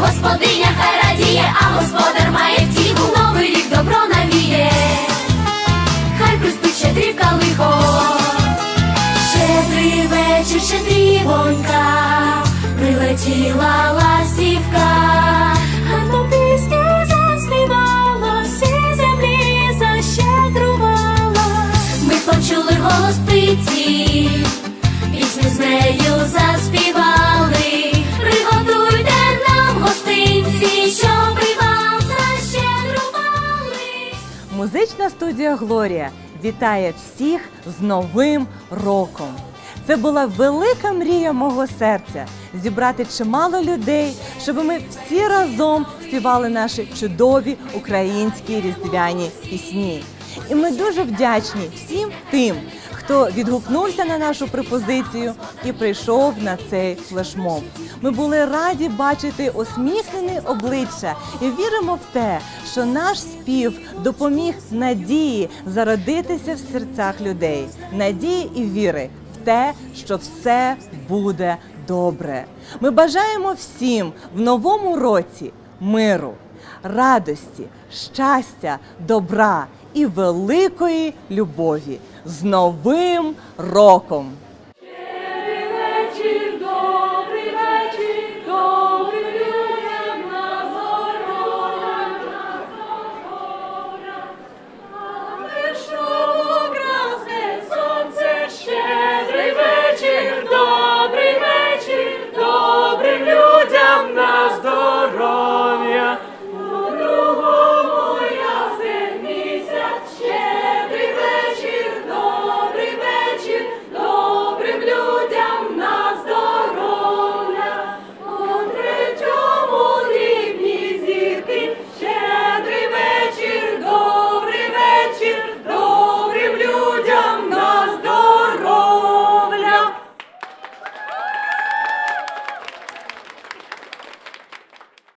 господиня хай радіє, а господар має втіху, новий рік добро навіє. Хай приспить щедрівка лихо, щедрий вечір, щедрівонька, прилетіла ластівка, гарну пісню заспівала, всі землі защедрувала. Ми почули голос птиці, Музична студія Глорія вітає всіх з Новим роком. Це була велика мрія мого серця зібрати чимало людей, щоб ми всі разом співали наші чудові українські різдвяні пісні. І ми дуже вдячні всім тим, хто відгукнувся на нашу пропозицію і прийшов на цей флешмоб. Ми були раді бачити усміхнені обличчя і віримо в те, що наш спів допоміг надії зародитися в серцях людей, надії і віри те, що все буде добре. Ми бажаємо всім в новому році миру, радості, щастя, добра і великої любові з Новим роком!